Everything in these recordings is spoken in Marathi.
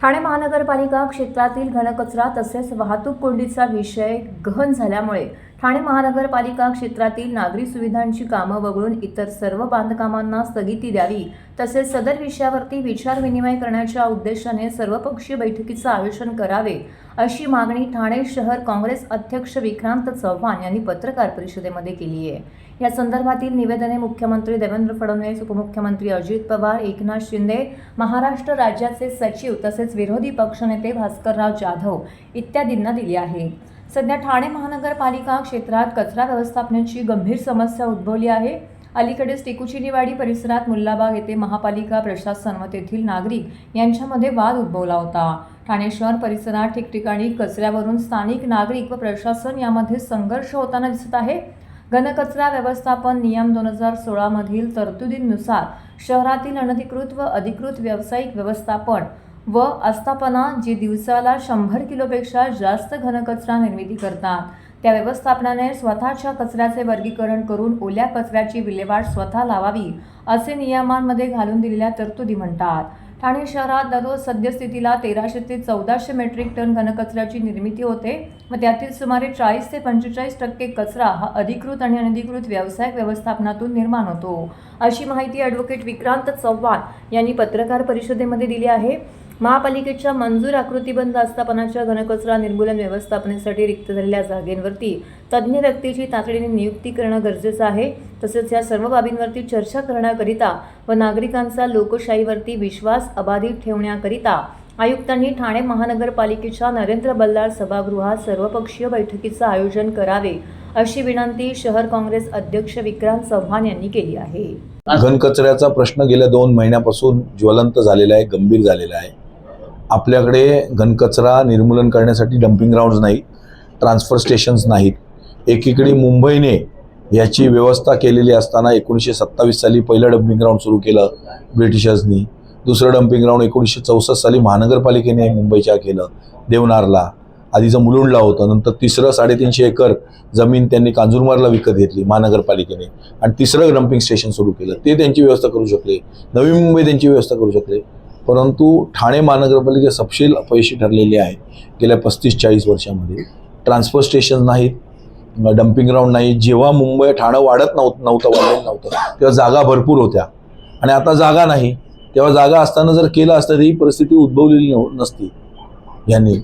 ठाणे महानगरपालिका क्षेत्रातील घनकचरा तसेच वाहतूक कोंडीचा विषय गहन झाल्यामुळे ठाणे महानगरपालिका क्षेत्रातील नागरी सुविधांची कामं वगळून इतर सर्व बांधकामांना स्थगिती द्यावी तसेच सदर विषयावरती विचारविनिमय करण्याच्या उद्देशाने सर्वपक्षीय बैठकीचं आयोजन करावे अशी मागणी ठाणे शहर काँग्रेस अध्यक्ष विक्रांत चव्हाण यांनी पत्रकार परिषदेमध्ये केली आहे. या संदर्भातील निवेदने मुख्यमंत्री देवेंद्र फडणवीस उपमुख्यमंत्री अजित पवार एकनाथ शिंदे महाराष्ट्र राज्याचे सचिव तसेच विरोधी पक्षनेते भास्करराव जाधव इत्यादींना दिली आहे. सध्या ठाणे महानगरपालिका क्षेत्रात कचरा व्यवस्थापनाची गंभीर समस्या उद्भवली आहे. अलीकडेच टिकुचिनीवाडी परिसरात मुल्लाबाग येथे महापालिका प्रशासन व तेथील नागरिक यांच्यामध्ये वाद उद्भवला होता. ठाणे शहर परिसरात ठिकठिकाणी कचऱ्यावरून स्थानिक नागरिक व प्रशासन यामध्ये संघर्ष होताना दिसत आहे. घनकचरा व्यवस्थापन नियम दोन हजार सोळामधील तरतुदींनुसार शहरातील अनधिकृत व अधिकृत व्यावसायिक व्यवस्थापन व आस्थापना जी दिवसाला शंभर किलोपेक्षा जास्त घनकचरा निर्मिती करतात. त्या व्यवस्थापनाने स्वतःच्या कचऱ्याचे वर्गीकरण करून ओल्या कचऱ्याची विल्हेवाट स्वतः लावावी असे नियमांमध्ये घालून दिलेल्या तरतुदी म्हणतात. ठाणे शहरात दररोज सद्यस्थितीला तेराशे ते चौदाशे मेट्रिक टन घनकचऱ्याची निर्मिती होते. व त्यातील सुमारे चाळीस ते पंचेचाळीस टक्के कचरा हा अधिकृत आणि अनधिकृत व्यावसायिक व्यवस्थापनातून निर्माण होतो. अशी माहिती ॲडव्होकेट विक्रांत चव्हाण यांनी पत्रकार परिषदेमध्ये दिली आहे. महापालिकेच्या मंजूर आकृतीबंध आस्थापनाच्या घनकचरा निर्मूलन व्यवस्थापनेसाठी रिक्त झालेल्या जागेंवरती तज्ज्ञ व्यक्तीची तातडीने नियुक्ती करणं गरजेचं आहे. तसेच या सर्व बाबींवरती चर्चा करण्याकरिता व नागरिकांचा लोकशाहीवरती विश्वास अबाधित ठेवण्याकरिता आयुक्तांनी ठाणे महानगरपालिकेच्या नरेंद्र बल्लाळ सभागृहात सर्वपक्षीय बैठकीचं आयोजन करावे अशी विनंती शहर काँग्रेस अध्यक्ष विक्रांत चव्हाण यांनी केली आहे. घनकचऱ्याचा प्रश्न गेल्या दोन महिन्यापासून ज्वलंत झालेला आहे गंभीर झालेला आहे. आपल्याकडे घनकचरा निर्मूलन करण्यासाठी डम्पिंग ग्राउंड्स नाही ट्रान्सफर स्टेशन्स नाहीत. एकीकडे मुंबईने याची व्यवस्था केलेली असताना एकोणीसशे सत्तावीस साली पहिलं डम्पिंग ग्राउंड सुरू केलं ब्रिटिशर्सनी. दुसरं डम्पिंग ग्राउंड एकोणीसशे चौसष्ट साली महानगरपालिकेने मुंबईच्या केलं देवनारला. आधीचं मुलुंडला होतं नंतर तिसरं साडेतीनशे एकर जमीन त्यांनी कांजूरमारला विकत घेतली महानगरपालिकेने. आणि तिसरं डम्पिंग स्टेशन सुरू केलं. ते त्यांची व्यवस्था करू शकले. नवी मुंबई त्यांची व्यवस्था करू शकले. परंतु ठाणे महानगरपालिका सपशील अपयशी ठरलेली आहे गेल्या पस्तीस चाळीस वर्षामध्ये. ट्रान्सफर स्टेशन नाहीत डम्पिंग ग्राउंड नाही जेव्हा मुंबई ठाणं वाढत नव्हतं नव्हतं वाढत नव्हतं तेव्हा जागा भरपूर होत्या. आणि आता जागा नाही. तेव्हा जागा असताना जर केलं असतं तर ही परिस्थिती उद्भवलेली नव नसती यांनी.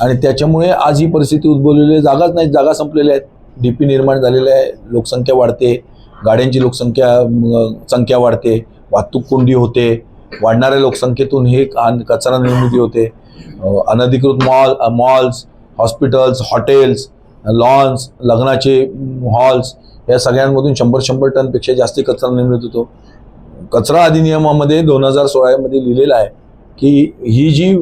आणि त्याच्यामुळे आज ही परिस्थिती उद्भवलेली आहे. जागाच नाही जागा संपलेल्या आहेत. डी पी निर्माण झालेल्या आहे. लोकसंख्या वाढते. गाड्यांची लोकसंख्या संख्या वाढते. वाहतूक कोंडी होते. वाढणाऱ्या लोकसंख्येतून हे कचरा निर्मिती होते. अनधिकृत mall malls hospitals hotels lawns लग्नाचे हॉल्स या सगळ्यांमधून शंभर शंभर टनपेक्षा जास्त कचरा निर्मित होतो. कचरा अधिनियमामध्ये दोन हजार सोळामध्ये लिहिलेलं आहे की ही जी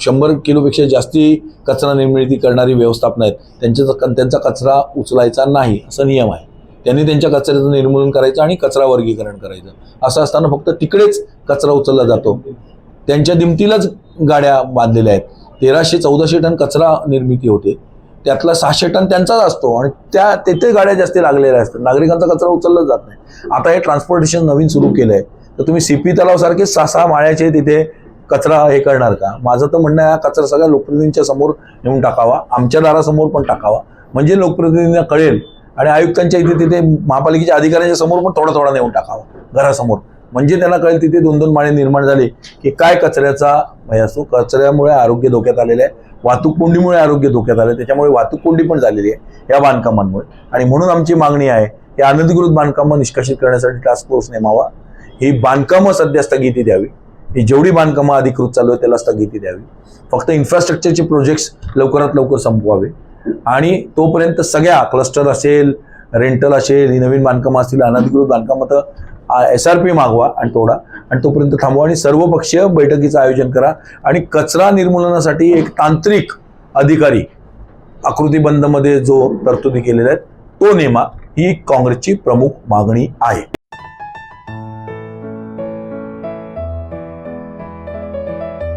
शंभर किलोपेक्षा जास्ती कचरा निर्मिती करणारी व्यवस्थापन आहेत त्यांच्या त्यांचा कचरा उचलायचा नाही असा नियम आहे. त्यांनी त्यांच्या कचऱ्याचं निर्मूलन करायचं आणि कचरा वर्गीकरण करायचं. असं असताना फक्त तिकडेच कचरा उचलला जातो. त्यांच्या दिमतीलाच गाड्या बांधलेल्या आहेत. तेराशे चौदाशे टन कचरा निर्मिती होते. त्यातला सहाशे टन त्यांचाच असतो आणि त्या तेथे गाड्या जास्त लागलेल्या असतात. नागरिकांचा कचरा उचलला जात नाही. आता हे ट्रान्सपोर्टेशन नवीन सुरू केलं आहे तर तुम्ही सीपी तलावसारखे सहा सहा माळ्याचे तिथे कचरा हे करणार का? माझं तर म्हणणं आहे हा कचरा सगळ्या लोकप्रतिनिधींच्या समोर नेऊन टाकावा. आमच्या दारासमोर पण टाकावा. म्हणजे लोकप्रतिनिधींना कळेल आणि आयुक्तांच्या इथे तिथे महापालिकेच्या अधिकाऱ्यांच्या समोर पण थोडा थोडा नेऊन टाकावा घरासमोर. म्हणजे त्यांना कळेल तिथे दोन दोन माळे निर्माण झाले की काय कचऱ्याचा म्हणजे भय असतो कचऱ्यामुळे आरोग्य धोक्यात आलेलं आहे वाहतूक कोंडीमुळे आरोग्य धोक्यात आलं त्याच्यामुळे वाहतूक कोंडी पण झालेली आहे या बांधकामांमुळे. आणि म्हणून आमची मागणी आहे की अनधिकृत बांधकामं निष्कासित करण्यासाठी टास्क फोर्स नेमावा. ही बांधकामं सध्या स्थगिती द्यावी. ही जेवढी बांधकामं अधिकृत चालू आहे त्याला स्थगिती द्यावी. फक्त इन्फ्रास्ट्रक्चरचे प्रोजेक्ट्स लवकरात लवकर संपवावे. आणि तोपर्यंत सगळ्या क्लस्टर असेल रेंटल असेल ही नवीन बांधकामं असतील अनधिकृत बांधकामं तर एस आर पी मागवा आणि तोडा. आणि तोपर्यंत थांबवा आणि सर्वपक्षीय बैठकीचं आयोजन करा. आणि कचरा निर्मूलनासाठी एक तांत्रिक अधिकारी आकृतीबंधमध्ये जो तरतुदी केलेल्या आहेत तो नेमा ही काँग्रेसची प्रमुख मागणी आहे.